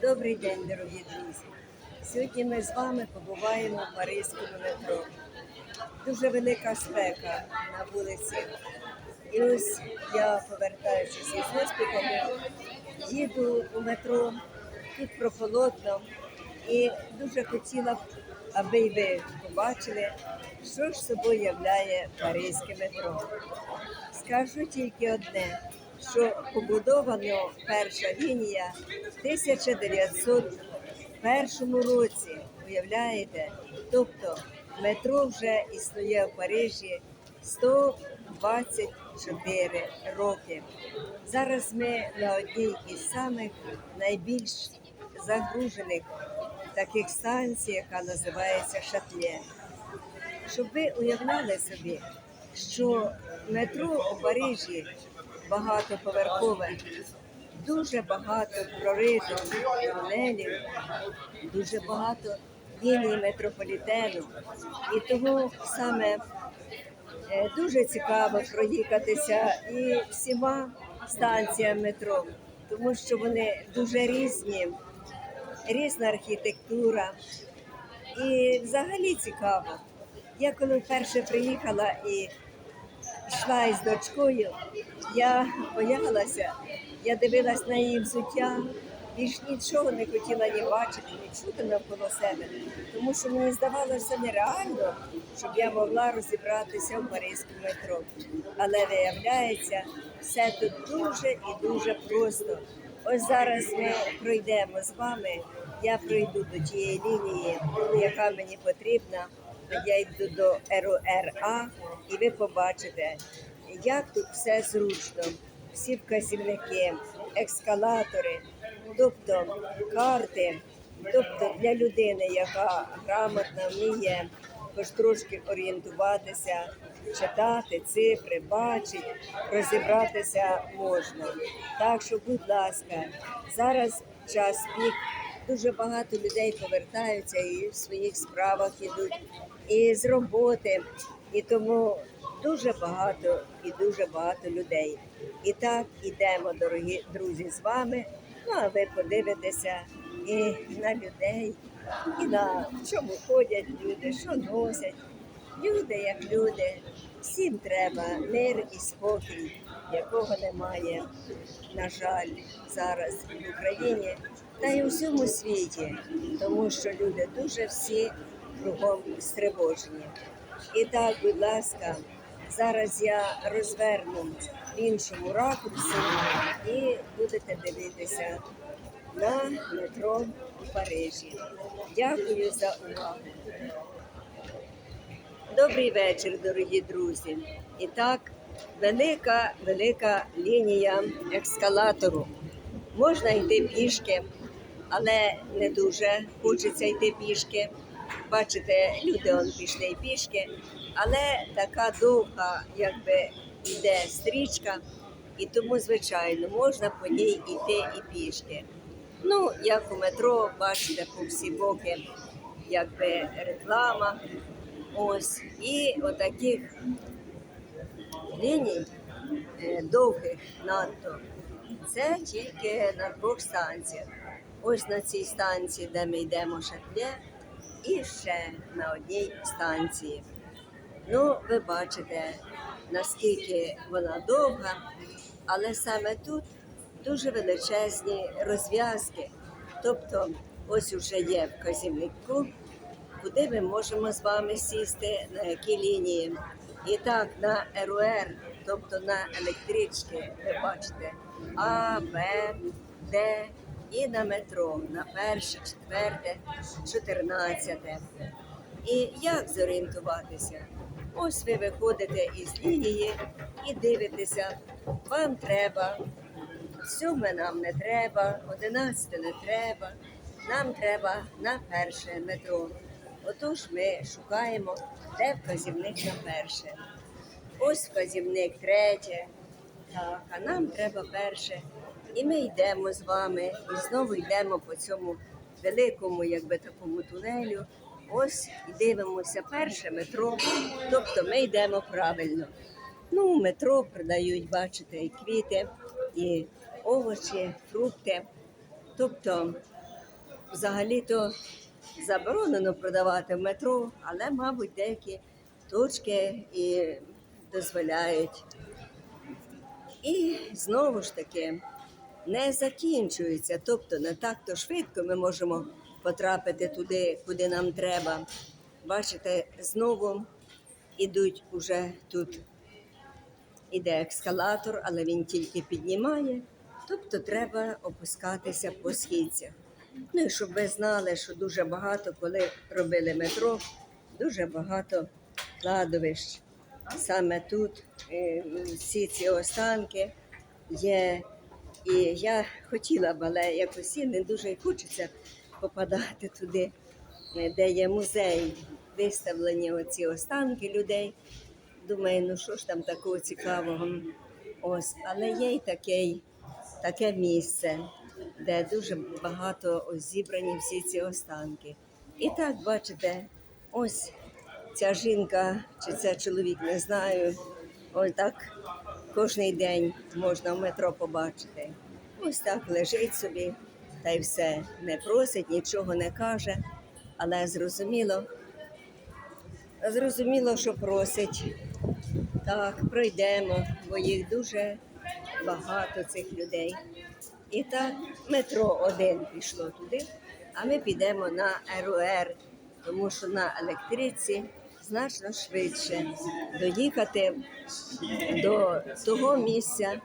Добрий день, дорогі друзі. Сьогодні ми з вами побуваємо в Паризькому метро. Дуже велика спека на вулиці. І ось я, повертаючись із госпіталю, їду у метро, тут прохолодно, і дуже хотіла б, аби ви побачили, що ж собою являє Паризьке метро. Скажу тільки одне, що побудовано перша лінія в 1901 році. Уявляєте? Тобто метро вже існує в Парижі 124 роки. Зараз ми на одній із самих найбільш загружених таких станцій, яка називається Шатлє. Щоб ви уявляли собі, що метро у Парижі багатоповерхове, дуже багато прорито тунелів, дуже багато ліній метрополітену. І тому саме е, дуже цікаво проїхатися і всіма станціями метро, тому що вони дуже різні, різна архітектура. І взагалі цікаво. Я коли вперше приїхала і йшла із дочкою, я боялася, я дивилась на її взуття, більш нічого не хотіла ні бачити, ні чути навколо себе, тому що мені здавалося нереально, щоб я могла розібратися в Паризькому метро. Але виявляється, все тут дуже і дуже просто. Ось зараз ми пройдемо з вами. Я пройду до тієї лінії, яка мені потрібна. Я йду до РУРА, і ви побачите, як тут все зручно. Всі вказівники, ескалатори, тобто карти, тобто для людини, яка грамотно вміє хоч трошки орієнтуватися, читати цифри, бачить, розібратися можна. Так що, будь ласка, зараз час пік. Дуже багато людей повертаються і в своїх справах ідуть, і з роботи, і тому дуже багато і дуже багато людей. І так ідемо, дорогі друзі, з вами. Ну а ви подивитеся і на людей, і на чому ходять люди, що носять. Люди як люди, всім треба мир і спокій, якого немає, на жаль, зараз в Україні та й у всьому світі, тому що люди дуже всі кругом стривожені. І так, будь ласка, зараз я розверну в іншому ракурсі і будете дивитися на метро у Парижі. Дякую за увагу. Добрий вечір, дорогі друзі. І так, велика, велика лінія ескалатору. Можна йти пішки, але не дуже хочеться йти пішки. Бачите, люди он пішли пішки, але така довга, якби йде стрічка, і тому, звичайно, можна по ній йти і пішки. Ну, як у метро, бачите, по всі боки, якби реклама. Ось і отаких ліній е, довгих надто. Це тільки на двох станціях. Ось на цій станції, де ми йдемо шатлє, і ще на одній станції. Ну, ви бачите, наскільки вона довга, але саме тут дуже величезні розв'язки. Тобто, ось уже є вказівнику, куди ми можемо з вами сісти, на які лінії. І так, на РУР, тобто на електрички, ви бачите, А, Б, Д і на метро, на перше, четверте, чотирнадцяте. І як зорієнтуватися? Ось ви виходите із лінії і дивитеся, вам треба, сьоме нам не треба, одинадцяте не треба, нам треба на перше метро. Отож ми шукаємо, де вказівник перше. Ось вказівник третє. Так, а нам треба перше. І ми йдемо з вами і знову йдемо по цьому великому, якби такому тунелю. Ось і дивимося перше метро. Тобто ми йдемо правильно. Ну, метро продають, бачите, і квіти, і овочі, фрукти. Тобто, взагалі-то заборонено продавати в метро, але, мабуть, деякі точки і дозволяють. І знову ж таки не закінчується. Тобто не так то швидко ми можемо потрапити туди, куди нам треба. Бачите, знову ідуть уже тут. Іде ескалатор, але він тільки піднімає. Тобто треба опускатися по східцях. Ну і щоб ви знали, що дуже багато, коли робили метро, дуже багато кладовищ. Саме тут е, всі ці останки є. І я хотіла б, але якось не дуже хочеться попадати туди, е, де є музей, виставлені оці останки людей. Думаю, ну що ж там такого цікавого. Ось, але є й такий, таке місце, де дуже багато зібрані всі ці останки. І так, бачите, ось ця жінка чи це чоловік, не знаю. Ось так кожний день можна в метро побачити. Ось так лежить собі, та й все. Не просить, нічого не каже, але зрозуміло, зрозуміло, що просить. Так, пройдемо, бо їх дуже багато цих людей. І так, метро один пішло туди, а ми підемо на РУР, тому що на електриці значно швидше доїхати до того місця,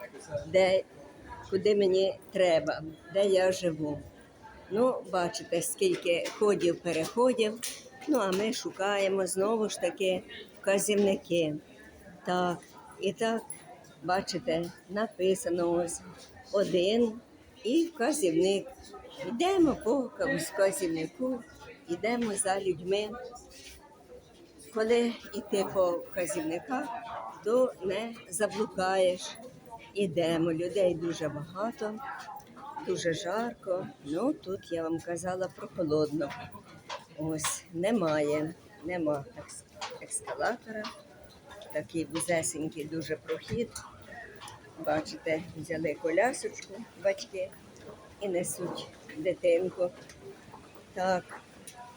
де, куди мені треба, де я живу. Ну, бачите, скільки ходів, переходів. Ну, а ми шукаємо знову ж таки вказівники. Так, і так, бачите, написано ось один і вказівник. Йдемо по вказівнику, йдемо за людьми. Коли йти по вказівниках, то не заблукаєш. Ідемо, людей дуже багато, дуже жарко. Ну тут я вам казала про холодно. Ось немає, нема екс- ескалатора. Такий вузесенький дуже прохід. Бачите, взяли колясочку батьки і несуть дитинку. Так,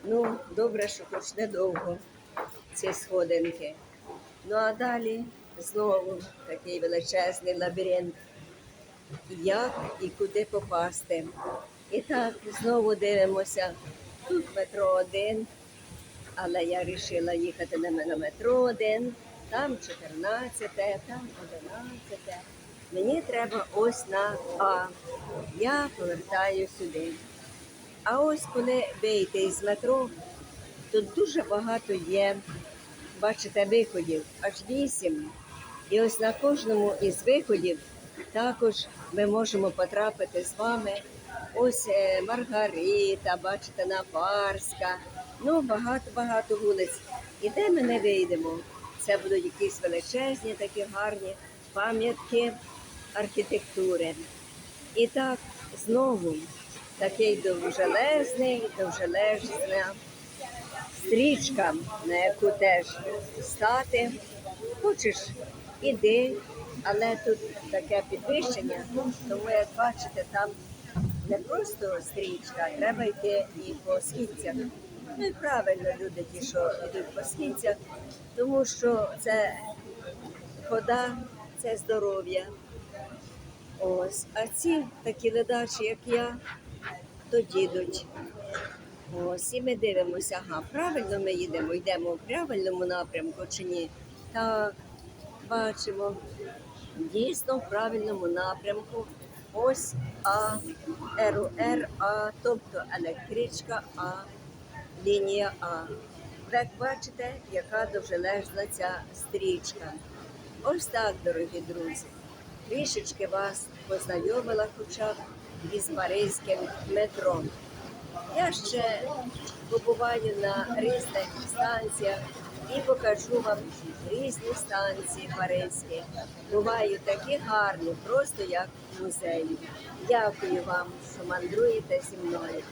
ну добре, що хоч недовго ці сходинки. Ну а далі знову такий величезний лабіринт. Як і куди попасти. І так, знову дивимося. Тут метро один, але я вирішила їхати на метро один, там 14, там 11. Мені треба ось на А. Я повертаю сюди. А ось коли вийти із метро, тут дуже багато є, бачите, виходів, аж вісім. І ось на кожному із виходів також ми можемо потрапити з вами. Ось е, Маргарита, бачите, Наварська, ну багато-багато вулиць. І де ми не вийдемо? Це будуть якісь величезні, такі гарні пам'ятки архітектури. І так знову такий довжелезний, довжелезна стрічка, на яку теж стати. Хочеш, іди, але тут таке підвищення, тому як бачите, там не просто стрічка, треба йти і по східцях. Ну і правильно люди ті, що йдуть по східцях, тому що це хода, це здоров'я. Ось, а ці такі ледачі, як я, то дідуть. Ось, і ми дивимося, ага, правильно ми їдемо, йдемо в правильному напрямку чи ні. Так, бачимо, дійсно в правильному напрямку. Ось А, РУР А, тобто електричка А, лінія А. Так бачите, яка довжелезна ця стрічка. Ось так, дорогі друзі. Трішечки вас познайомила хоча б із Паризьким метро. Я ще побуваю на різних станціях і покажу вам різні станції паризькі. Бувають такі гарні, просто як музеї. Дякую вам, що мандруєте зі мною.